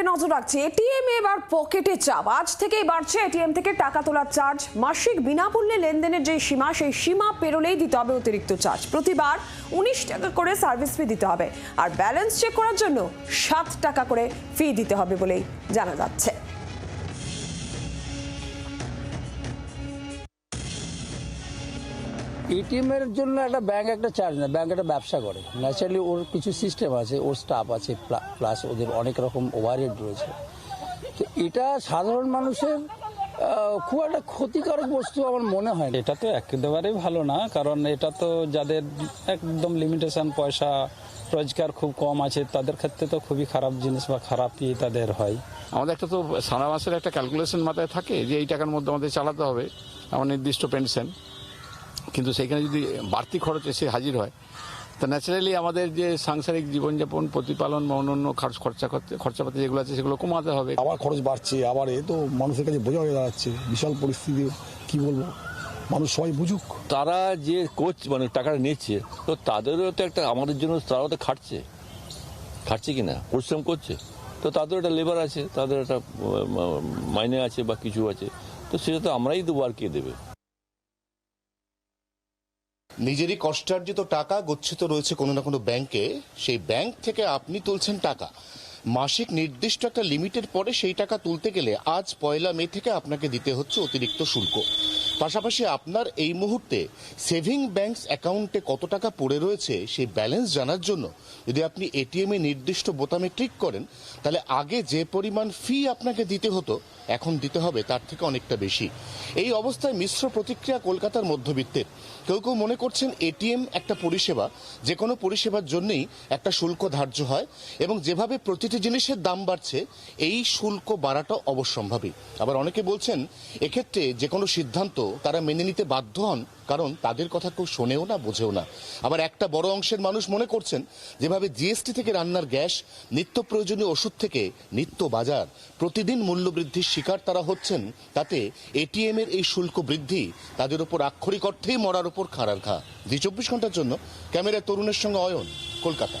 দিকে নজর রাখছি। এটিএম এবার পকেটে চাপ। আজ থেকেই বাড়ছে এটিএম থেকে টাকা তোলার চার্জ। মাসিক বিনামূল্যে লেনদেনের যে সীমা, সেই সীমা পেরোলেই দিতে হবে অতিরিক্ত চার্জ। প্রতিবার উনিশ টাকা করে সার্ভিস ফি দিতে হবে। আর ব্যালেন্স চেক করার জন্য সাত টাকা করে ফি দিতে হবে বলেই জানা যাচ্ছে। এটিএম এর জন্য একটা ব্যাংক একটা চার্জ নেয় ব্যাংক একটা ব্যবসা করে। ন্যাচারালি ওর কিছু সিস্টেম আছে ওর স্টাফ আছে প্লাস ওদের অনেক রকম ওভারহেড রয়েছে। তো এটা সাধারণ মানুষের খুব একটা ক্ষতিকারক বস্তু আমার মনে হয় না। এটা তো একেবারেই ভালো না কারণ এটা তো যাদের একদম লিমিটেশন পয়সা রোজগার খুব কম আছে তাদের ক্ষেত্রে তো খুবই খারাপ জিনিস বা খারাপই তাদের হয়। আমাদের একটা তো সারা মাসের একটা ক্যালকুলেশন মাথায় থাকে যে এই টাকার মধ্যে আমাদের চালাতে হবে আমার নির্দিষ্ট পেনশন কিন্তু সেখানে যদি বাড়তি খরচ এসে হাজির হয় তা ন্যাচারালি আমাদের যে সাংসারিক জীবনযাপন প্রতিপালন বা অন্যান্য খরচ খরচা করতে খরচাপাতি যেগুলো আছে সেগুলো কমাতে হবে। আবার খরচ বাড়ছে আবার এ তো মানুষের কাছে বোঝা হয়ে দাঁড়াচ্ছে বিশাল পরিস্থিতি কি বলব? মানুষ সবাই বুঝুক। তারা যে কোচ মানে টাকাটা নিচ্ছে তো তাদেরও তো একটা আমাদের জন্য তারাও তো খাটছে। খাটছে কি না পরিশ্রম করছে। তো তাদের একটা লেবার আছে তাদের একটা মাইনে আছে বা কিছু আছে। তো সেটা তো আমরাই দেবো আর কে দেবে? নিজেরই কষ্টার্জিত টাকা গচ্ছিত রয়েছে কোনো না কোনো ব্যাংকে। সেই ব্যাংক থেকে আপনি তুলছেন টাকা। মাসিক নির্দিষ্ট একটা লিমিটের পরে সেই টাকা তুলতে গেলে আজ পয়লা মে থেকে আপনাকে দিতে হচ্ছে অতিরিক্ত শুল্ক। পাশাপাশি আপনার এই মুহূর্তে সেভিং ব্যাংকস অ্যাকাউন্টে কত টাকা পড়ে রয়েছে সেই ব্যালেন্স জানার জন্য যদি আপনি এটিএম নির্দিষ্ট বোতামে ক্লিক করেন, তাহলে আগে যে পরিমাণ ফি আপনাকে দিতে হতো, এখন দিতে হবে তার থেকে অনেকটা বেশি। এই অবস্থায় মিশ্র প্রতিক্রিয়া কলকাতার মধ্যবিত্তের। কেউ কেউ মনে করছেন এটিএম একটা পরিষেবা যে কোনো পরিষেবার জন্যই একটা শুল্ক ধার্য হয় এবং যেভাবে প্রতিটি জিনিসের দাম বাড়ছে, এই শুল্ক বাড়াটা অবশ্যম্ভাবী। আবার অনেকে বলছেন, এক্ষেত্রে যে কোনো সিদ্ধান্ত তারা মেনে নিতে বাধ্য হন, কারণ তাদের কথা কেউ শোনেও না, বোঝেও না। আবার একটা বড় অংশের মানুষ মনে করছেন, যেভাবে জিএসটি থেকে রান্নার গ্যাস, নিত্য প্রয়োজনীয় ওষুধ থেকে নিত্য বাজার, প্রতিদিন মূল্যবৃদ্ধির শিকার তারা হচ্ছেন, তাতে এটিএম এর এই শুল্ক বৃদ্ধি তাদের উপর আক্ষরিক অর্থেই মরার উপর খাড়ার ঘা। জি চব্বিশ ঘণ্টার জন্য, ক্যামেরায় তরুণের সঙ্গে অয়ন, কলকাতা।